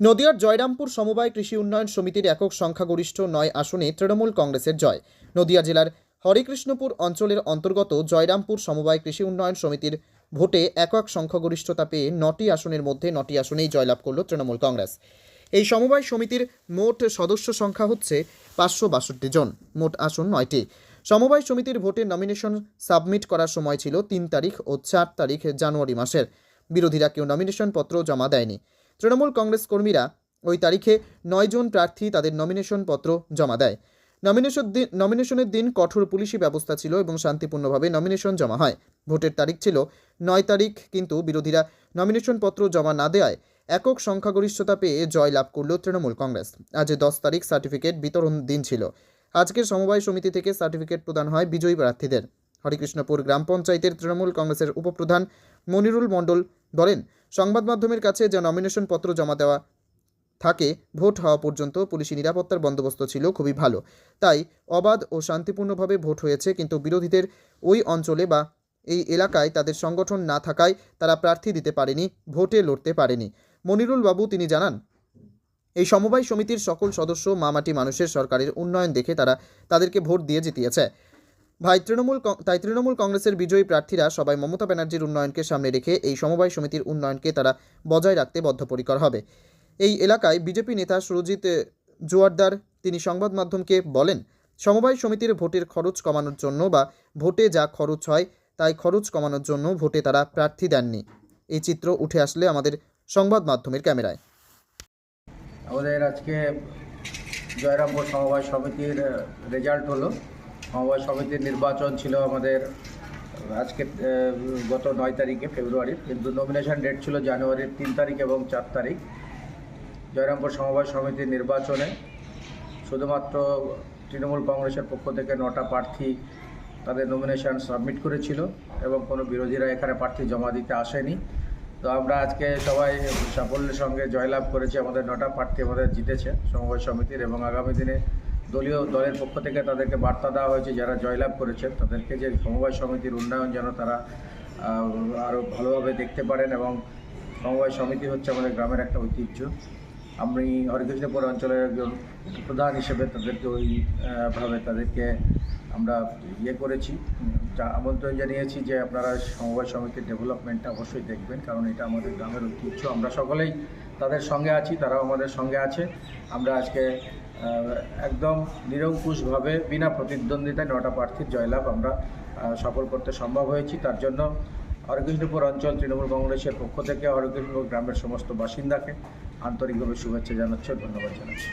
নদিয়ার জয়রামপুর সমবায় কৃষি উন্নয়ন সমিতির একক সংখ্যাগরিষ্ঠ নয় আসনে তৃণমূল কংগ্রেসের জয়। নদিয়া জেলার হরিকৃষ্ণপুর অঞ্চলের অন্তর্গত জয়রামপুর সমবায় কৃষি উন্নয়ন সমিতির ভোটে একক সংখ্যাগরিষ্ঠতা পেয়ে নটি আসনের মধ্যে নটি আসনেই জয়লাভ করল তৃণমূল কংগ্রেস। এই সমবায় সমিতির মোট সদস্য সংখ্যা হচ্ছে পাঁচশো বাষট্টি জন, মোট আসন নয়টি। সমবায় সমিতির ভোটে নমিনেশন সাবমিট করার সময় ছিল তিন তারিখ ও চার তারিখ জানুয়ারি মাসের। বিরোধীরা কেউ নমিনেশন পত্র জমা দেয়নি। তৃণমূল কংগ্রেস কর্মীরা ওই তারিখে নয়জন প্রার্থী তাদের নমিনেশন পত্র জমা দেয়। নমিনেশন দিন নমিনেশনের দিন কঠোর পুলিশি ব্যবস্থা ছিল এবং শান্তিপূর্ণভাবে নমিনেশন জমা হয়। ভোটের তারিখ ছিল নয় তারিখ, কিন্তু বিরোধীরা নমিনেশন পত্র জমা না দেওয়ায় একক সংখ্যাগরিষ্ঠতা পেয়ে জয় লাভ করল তৃণমূল কংগ্রেস। আজ দশ তারিখ সার্টিফিকেট বিতরণ দিন ছিল। আজকের সমবায় সমিতি থেকে সার্টিফিকেট প্রদান হয় বিজয়ী প্রার্থীদের। হরিকৃষ্ণপুর গ্রাম পঞ্চায়েতের তৃণমূল কংগ্রেসের উপপ্রধান মনিরুল মণ্ডল বলেন সংবাদ মাধ্যমের কাছে যে নমিনেশন পত্র জমা দেওয়া থাকে, ভোট হওয়া পর্যন্ত পুলিশি নিরাপত্তার বন্দোবস্ত ছিল খুবই ভালো। তাই অবাধ ও শান্তিপূর্ণভাবে ভোট হয়েছে, কিন্তু বিরোধীদের ওই অঞ্চলে বা এই এলাকায় তাদের সংগঠন না থাকায় তারা প্রার্থী দিতে পারেনি, ভোটে লড়তে পারেনি। মনিরুল বাবু, তিনি জানান, এই সমবায় সমিতির সকল সদস্য মামাটি মানুষের সরকারের উন্নয়ন দেখে তারা তাদেরকে ভোট দিয়ে জিতিয়েছে। ভাই, তৃণমূল তাই তৃণমূল কংগ্রেসের বিজয়ী প্রার্থীরা সবাই মমতা ব্যানার্জির উন্নয়নকে সামনে রেখে এই সমবায় সমিতির উন্নয়নকে তারা বজায় রাখতে বদ্ধপরিকর হবে। এই এলাকায় বিজেপি নেতা সুরজিৎ জোয়ারদার তিনি সংবাদ মাধ্যমকে বলেন, সমবায় সমিতির ভোটের খরচ কমানোর জন্য বা ভোটে যা খরচ হয়, তাই খরচ কমানোর জন্য ভোটে তারা প্রার্থী দেননি। এই চিত্র উঠে আসলে আমাদের সংবাদ মাধ্যমের ক্যামেরায়। আমাদের আজকে জয়রামপুর সমবায় সমিতির রেজাল্ট হলো। সমবায় সমিতির নির্বাচন ছিল আমাদের, আজকে গত নয় তারিখে ফেব্রুয়ারির কিন্তু নমিনেশন ডেট ছিল জানুয়ারির তিন তারিখ এবং চার তারিখ। জয়রামপুর সমবায় সমিতির নির্বাচনে শুধুমাত্র তৃণমূল কংগ্রেসের পক্ষ থেকে নটা প্রার্থী তাদের নমিনেশন সাবমিট করেছিল এবং কোনো বিরোধীরা এখানে প্রার্থী জমা দিতে আসেনি। তো আমরা আজকে সবাই সাফল্যের সঙ্গে জয়লাভ করেছি। আমাদের নটা প্রার্থী আমাদের জিতেছে সমবায় সমিতির এবং আগামী দিনে দলীয় দলের পক্ষ থেকে তাদেরকে বার্তা দেওয়া হয়েছে, যারা জয়লাভ করেছেন, তাদেরকে যে সমবায় সমিতির উন্নয়ন যেন তারা আরও ভালোভাবে দেখতে পারেন এবং সমবায় সমিতি হচ্ছে আমাদের গ্রামের একটা ঐতিহ্য। আমি হরিকৃষ্ণপুর অঞ্চলের একজন প্রধান হিসেবে তাদেরকে ওইভাবে তাদেরকে আমরা ইয়ে করেছি। আমন্ত্রণ জানিয়েছি যে আপনারা সমবায় সমিতির ডেভেলপমেন্টটা অবশ্যই দেখবেন, কারণ এটা আমাদের গ্রামের ঐতিহ্য। আমরা সকলেই তাদের সঙ্গে আছি, তারাও আমাদের সঙ্গে আছে। আমরা আজকে একদম নিরঙ্কুশভাবে, বিনা প্রতিদ্বন্দ্বিতায় নটা প্রার্থীর জয়লাভ আমরা সফল করতে সম্ভব হয়েছি। তার জন্য হরকৃষ্ণপুর অঞ্চল তৃণমূল কংগ্রেসের পক্ষ থেকে হরকৃষ্ণপুর গ্রামের সমস্ত বাসিন্দাকে আন্তরিকভাবে শুভেচ্ছা জানাচ্ছি ধন্যবাদ জানাচ্ছি।